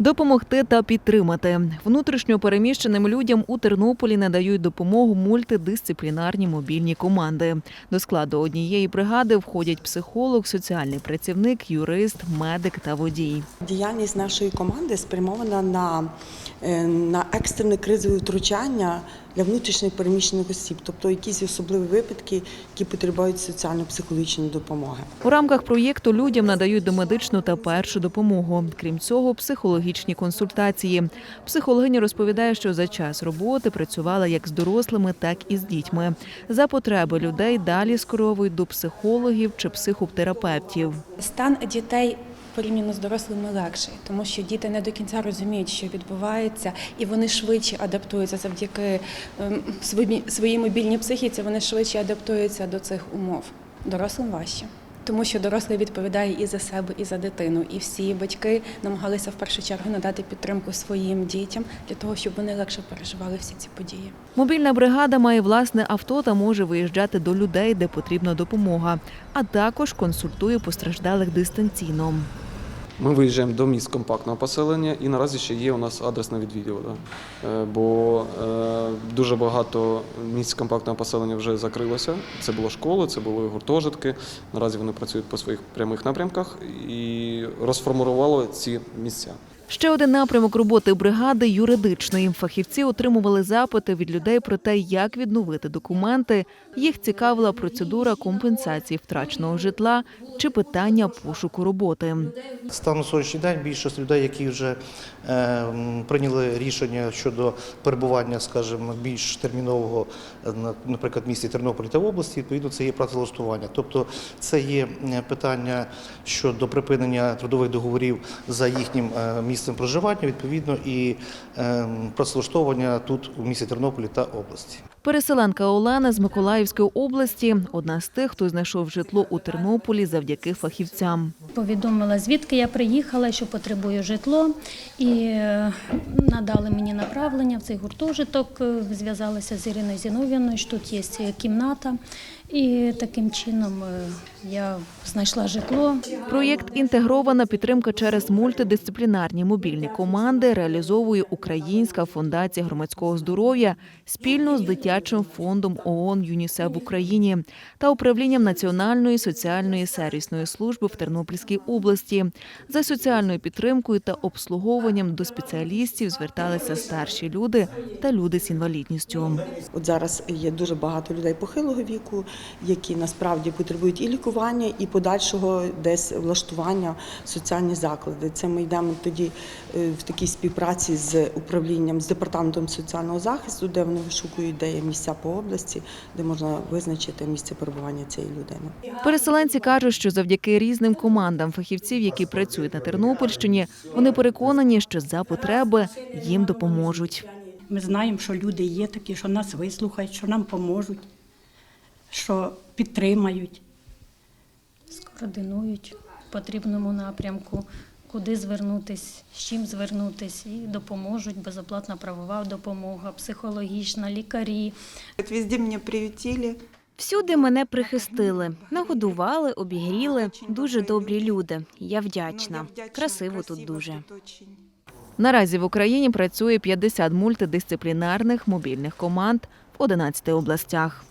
Допомогти та підтримати внутрішньо переміщеним людям у Тернополі надають допомогу мультидисциплінарні мобільні команди. До складу однієї бригади входять психолог, соціальний працівник, юрист, медик та водій. Діяльність нашої команди спрямована на, е, на екстрене кризове втручання для внутрішньо переміщених осіб, тобто якісь особливі випадки, які потребують соціально-психологічної допомоги. У рамках проєкту людям надають домедичну та першу допомогу. Крім цього, психологічні консультації. Психологиня розповідає, що за час роботи працювала як з дорослими, так і з дітьми. За потреби людей далі скеровують до психологів чи психотерапевтів. Стан дітей порівняно з дорослими легший, тому що діти не до кінця розуміють, що відбувається, і вони швидше адаптуються завдяки ем, своїй мобільній психіці. Вони швидше адаптуються до цих умов. Дорослим важче. Тому що дорослий відповідає і за себе, і за дитину. І всі батьки намагалися в першу чергу надати підтримку своїм дітям для того, щоб вони легше переживали всі ці події. Мобільна бригада має власне авто та може виїжджати до людей, де потрібна допомога, а також консультує постраждалих дистанційно. Ми виїжджаємо до міст компактного поселення і наразі ще є у нас адресна відвідування. Е, Бо е, дуже багато місць компактного поселення вже закрилося. Це було школи, це були гуртожитки. Наразі вони працюють по своїх прямих напрямках і розформували ці місця. Ще один напрямок роботи бригади юридичний. Фахівці отримували запити від людей про те, як відновити документи. Їх цікавила процедура компенсації втраченого житла чи питання пошуку роботи. Станом на сьогоднішній день більшість людей, які вже е, прийняли рішення щодо перебування, скажімо, більш термінового, е, на- наприклад, місті Тернополі та області, відповідно, це є працевлаштування. Тобто це є е, питання щодо припинення трудових договорів за їхнім е, місцем проживання, відповідно, і е, працевлаштовування тут у місті Тернополі та області. Переселенка Олена з Миколаївської області одна з тих, хто знайшов житло у Тернополі завдяки фахівцям. Повідомила, звідки я приїхала, що потребую житло, і е, надали мені направлення в цей гуртожиток. е, Зв'язалася з Іриною Зіновіною, що тут є кімната, і таким чином е, я знайшла житло. Проєкт інтегрована підтримка через мультидисциплінарні мобільні команди реалізовує Українська фундація громадського здоров'я спільно з дитячим фондом ООН ЮНІСЕФ в Україні та управлінням Національної соціальної сервісної служби в Тернопільській області. За соціальною підтримкою та обслуговуванням до спеціалістів зверталися старші люди та люди з інвалідністю. От зараз є дуже багато людей похилого віку, які насправді потребують і лікування, і подальшого десь влаштування в соціальні заклади. Це ми йдемо тоді е, в такій співпраці з управлінням з департаментом соціального захисту, де вони вишукують, де є місця по області, де можна визначити місце перебування цієї людини. Переселенці кажуть, що завдяки різним командам фахівців, які працюють на Тернопільщині, вони переконані, що за потреби їм допоможуть. Ми знаємо, що люди є такі, що нас вислухають, що нам поможуть, що підтримають. Скоординують в потрібному напрямку, куди звернутись, з чим звернутись, і допоможуть безоплатна правова допомога, психологічна, лікарі. Везде меня приютили. Всюди мене прихистили, нагодували, обігріли. Дуже добрі люди. Я Ну, вдячна. Красиво тут дуже. Наразі в Україні працює 50 мультидисциплінарних мобільних команд в 11 областях.